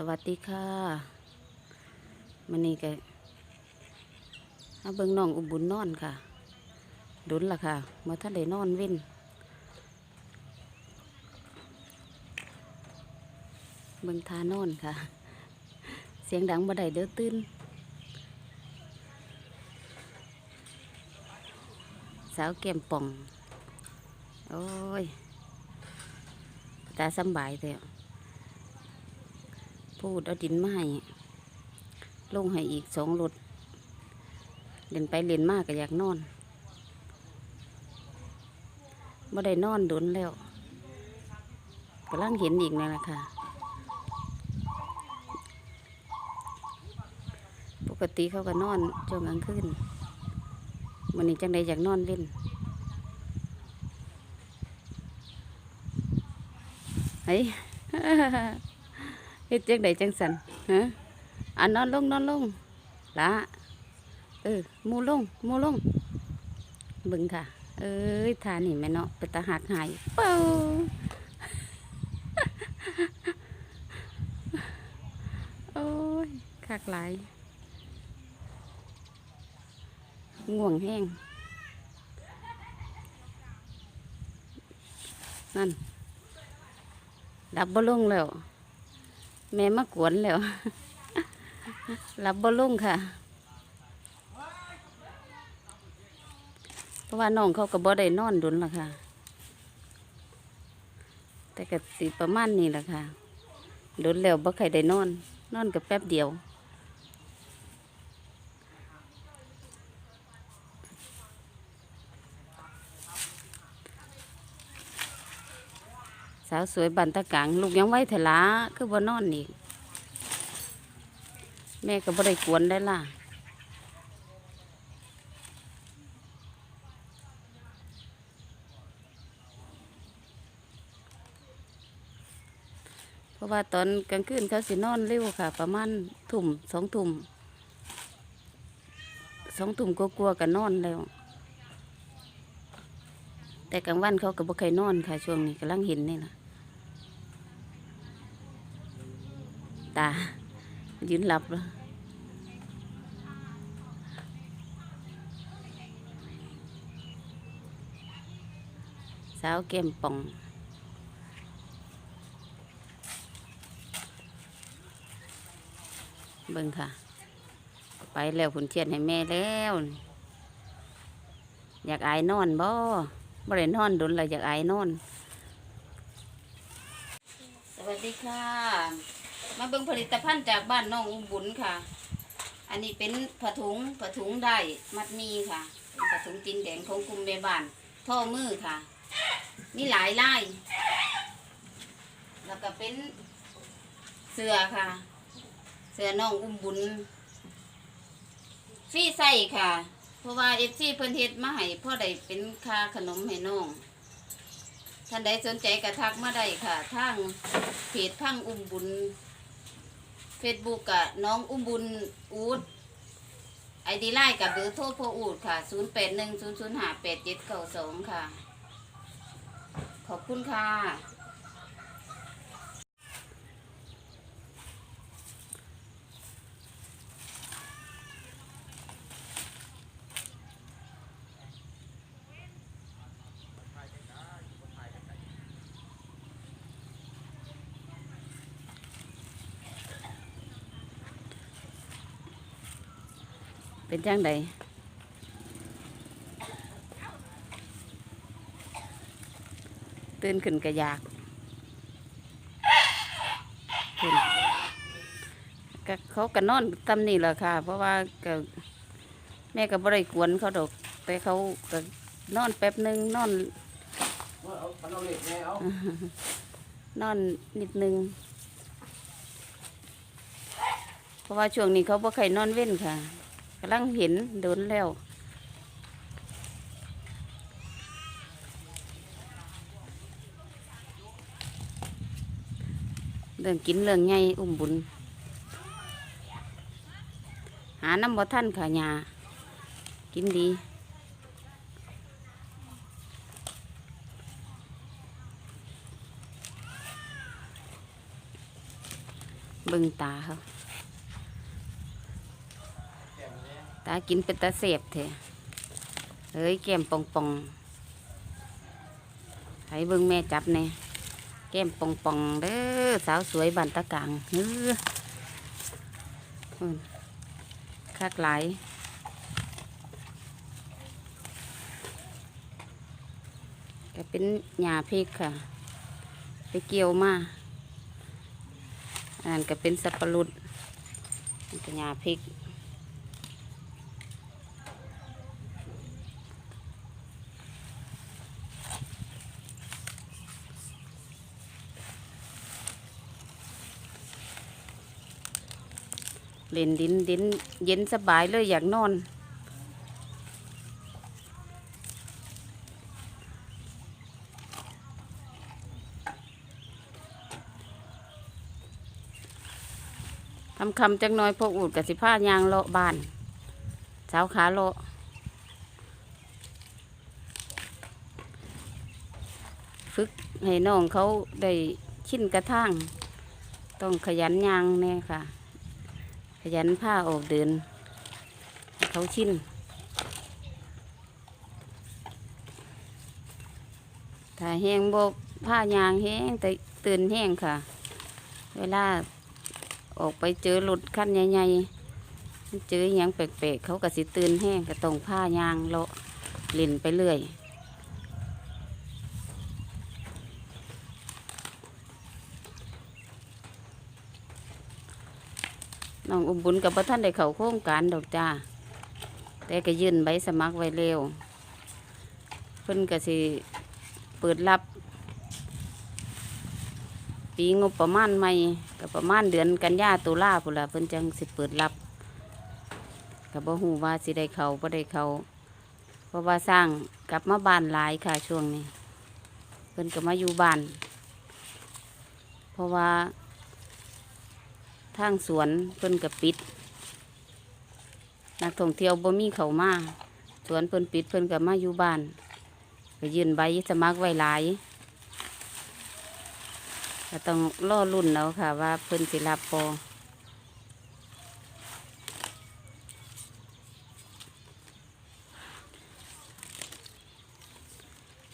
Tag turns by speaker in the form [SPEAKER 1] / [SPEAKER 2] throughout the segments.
[SPEAKER 1] สวัสดีค่ะมันนี่ก็เอาเบิ่งน้องอุบุญนอนค่ะ ดุนล่ะค่ะเมื่อท่านได้นอนเว้นเบิ่งทานอนค่ะ เสียงดังบ่ได้เด้อตื่นสาวแก้มป่อง โอ้ยตาสบายแต่ พูดเอาดินมาให้ลงให้อีกสองรถเล่นไปเล่นมากก็อยากนอนไม่ได้นอนโดนแล้วกำลังเห็นอีกนี่แหละค่ะ ปกติเขาก็นอนช่วงกลางคืนวันนี้จังใดอยากนอนเล่นเฮ้ย เฮ็ดจังใดจังสันฮะอันนอนลงนอนลงละเออมูลงมูลงบึงค่ะ เอ้ยทานี่แม่เนาะเป็นตาหักหายเป้าโอ้ยคักหลายง่วงแห้งนั่นดับบ่ลงแล้ว แม่มากวนแล้วรับบ่ลงค่ะ เพราะว่าน้องเขาก็บ่ได้นอนดุนละค่ะ แต่ก็สิประมาณนี้ล่ะค่ะดุนแล้วบ่ใครได้นอน นอนกับแป๊บเดียว สาวสวยบันตะกังลูกยังไว้เถละคือบ่นอนอีก แม่ก็บ่ได้กวนได้ล่ะเพราะว่าตอนกลางคืนเขาสินอนเร็วค่ะ ประมาณทุ่มสองทุ่มสองทุ่มก็กลัวๆกันนอนแล้ว แต่กลางวันเขาก็บ่เคยนอนค่ะ ช่วงนี้กำลังเห็นนี่ล่ะ ตา ยืนหลับแล้วสาวแก้มป่องเบิ่งค่ะ ไปแล้วคุณเทียนให้แม่แล้ว อยากอายนอนบ่ บ่ได้นอนดนเลยอยากไอายนอน สวัสดีค่ะ มาเบิ่งผลิตภัณฑ์จากบ้านน้องอุ้มบุญค่ะ อันนี้เป็นผ้าถุงผ้าถุงได้มัดมีค่ะเป็นผ้าถุงตีนแดงของกลุ่มแม่บ้านท่อมือค่ะ มีหลายลาย แล้วก็เป็นเสื้อค่ะ เสื้อน้องอุ้มบุญฟรีใส่ค่ะ ราะว่าเอฟซีเพิ่นเฮ็ดมาให้พ่อได้เป็นค่าขนมให้น้อง ท่านใดสนใจกระทักมาได้ค่ะ ทางเพจพังอุ้มบุญเฟซบุ๊กกับน้องอุ้มบุญอูดไอดีไลน์กับเบอร์โทรพ่ออูดค่ะ 0 8 1 0 0 5 8 7 9 2 ค่ะ ขอบคุณค่ะ เป็นจังใดตื่นขึ้นกระยากขึ้นก็เขาก็นอนตำนี่แหละค่ะ เพราะว่าก็แม่ก็บ่ได้กวนเขาดอกแต่เขาก็นอนแป๊บหนึงนอน
[SPEAKER 2] เอาเอาเหล็กไงเอา
[SPEAKER 1] นอนนิดนึง เพราะว่าช่วงนี้เขาบ่ใครนอนเว้นค่ะ กำลังเห็นโดนแล้วเรื่องกินเรื่องไงอุ้มบุญ หาน้ำบ่ท่านค่ะยากินดีเบิ่งตาเขา ตากินเป็นตาเสบเถอะเฮ้ยแก้มปองปองให้เบิ่งแม่จับแน่แก้มปองปองเด้อสาวสวยบันตะกางเฮ้อคักหลก็เป็นหญ้าพริกค่ะ ไปเกี่ยวมาอันนั้นก็เป็นสับปะรดอันหญ้าพริก เล่นดินดินเย็นสบายเลยอยากนอน ทำคำจักหน้อยพวกอูดกับสิผ้ายางเลาะบานสาวขาเลาะฝึกให้น้องเขาได้ชิ้นกระทั่งต้องขยันยางแน่ค่ะ ยันผ้าออกเดิน เขาชินถ้าแห้งบกผ้ายางแห้งแต่ตื่นแห้งค่ะ เวลาออกไปเจอรถคันใหญ่ๆเจออยังแปลกๆเขาก็สิตื่นแห้งก็ต้องผ้ายางเลาะล่นไปเรื่อย น้องอุมบุญกับพระท่านได้เข้าโครงการดอกจ้า แต่ก็ยื่นใบสมัครไว้เร็ว เพิ่นก็สิเปิดรับ ปีงบประมาณใหม่ก็ประมาณเดือนกันยาตุลาพุ่นละเพิ่นจังสิเปิดรับก็บ่ฮู้ว่าสิได้เข้าบ่ได้เข้าเพราะว่าสร้างกลับมาบ้านหลายค่ะช่วงนี้ เพิ่นก็มาอยู่บ้าน เพราะว่า ทางสวนเพิ่นก็ปิด นักท่องเที่ยวบ่มีเขามาสวนเพิ่นปิดเพิ่นก็มาอยู่บ้านก็ยืนใบสมัครไว้หลายก็ต้องรอรุ่นแล้วค่ะ ว่าเพิ่นสิรับปอ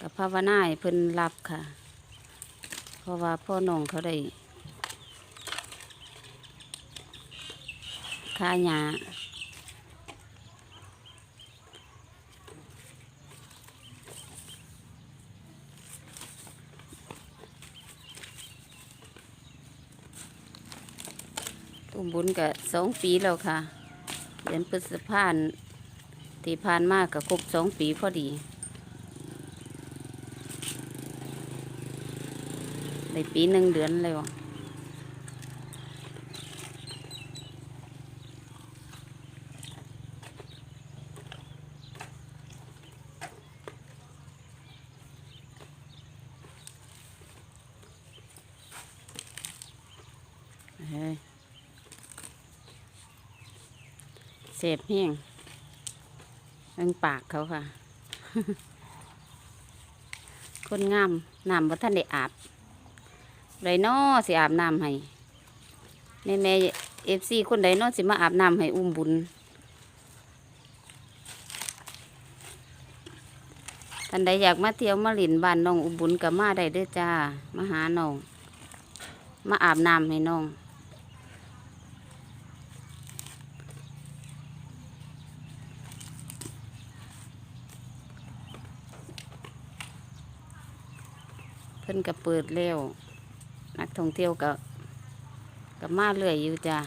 [SPEAKER 1] กับภาวนาให้เพิ่นรับค่ะ เพราะว่าพ่อน้องเขาได้ ค่าหยาอุ้มบุญกับสองปีแล้วค่ะ เดือนพฤษภาคที่ผ่านมากกับครบสองปีพอดีในปีหนึ่งเดือนเลยว่ะ เฮ้ยเสพแห้งเรื่งปากเขาค่ะ คนงามน้ำว่าท่านได้อาบไรนอสิอาบน้ำให้แม่แม่เอฟซีคนใดนอสิมาอาบน้ำให้อุ้มบุญท่านใดอยากมาเที่ยวมาหลินบ้านน้องอุบุญกับมาได้เด้อจ้ามาหาน้อง มาอาบน้ำให้น้อง เพิ่นก็เปิดแล้วนักท่องเที่ยวก็ก็มาเรื่อยอยู่จ้า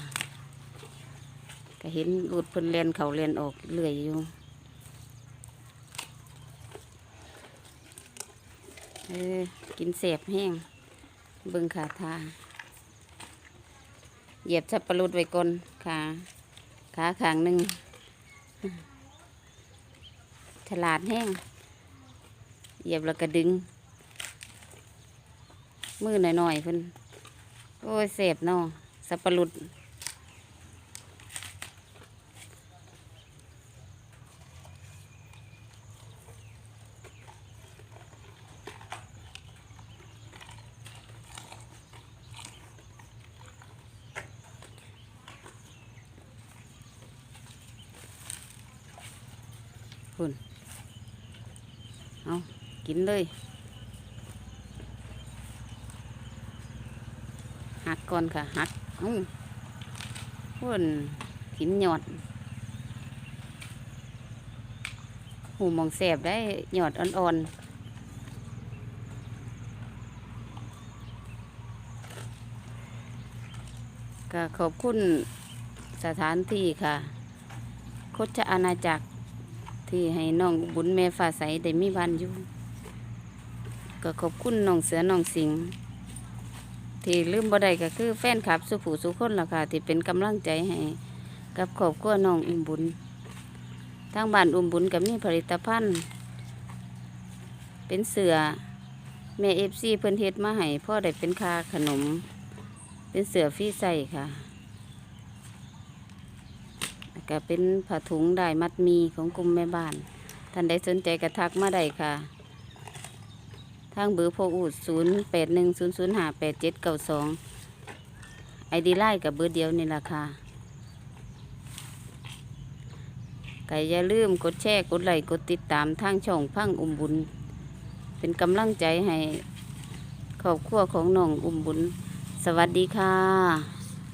[SPEAKER 1] ก็เห็นรูดเพิ่นเรียนเขาเรียนออกเรื่อยอยู่เออกินเสบแห้งเบิ่งขาทาเหยียบสับปะรดไว้ก่อนขาขาขางหนึ่งฉลาดแห้งเหยียบแล้วก็ดึง มือหน่อยๆเพิ่นโอ้ยเสพเนาะสับปะรดคุณเอากินเลย หักก่อนค่ะหักอืมพุ่นกินหยอดหูมองแสบได้หยอดอ่อนๆก็ขอบคุณสถานที่ค่ะโคชอาณาจักรที่ให้น้องบุญแม่ฟ้าใสได้มีบ้านอยู่ก็ขอบคุณน้องเสือน้องสิงห์ ที่ลืมบ่ได้ก็คือแฟนคลับสุผู้สุคนล่ะค่ะ ที่เป็นกำลังใจให้กับครอบครัวน้องอุ้มบุญทางบ้านอุ้มบุญกับมีผลิตภัณฑ์ เป็นเสือแม่เอฟซีเพิ่นเฮ็ดมาให้พ่อได้เป็นคาขนม เป็นเสือฟรีใส่ค่ะก็เป็นผ้าถุงได้มัดมีของกลุ่มแม่บ้านท่านใดสนใจกระทักมาได้ค่ะ ทางเบอร์โพอูด0 8 1 0 0 5 8 7 9 2ไอดีไล่กับเบอร์เดียวนี่ล่ะค่ะก็อย่าลืมกดแชร์กดไลค์กดติดตามทางช่องพังอุ้มบุญ เป็นกำลังใจให้ครอบครัวของน้องอุ้มบุญ สวัสดีค่ะ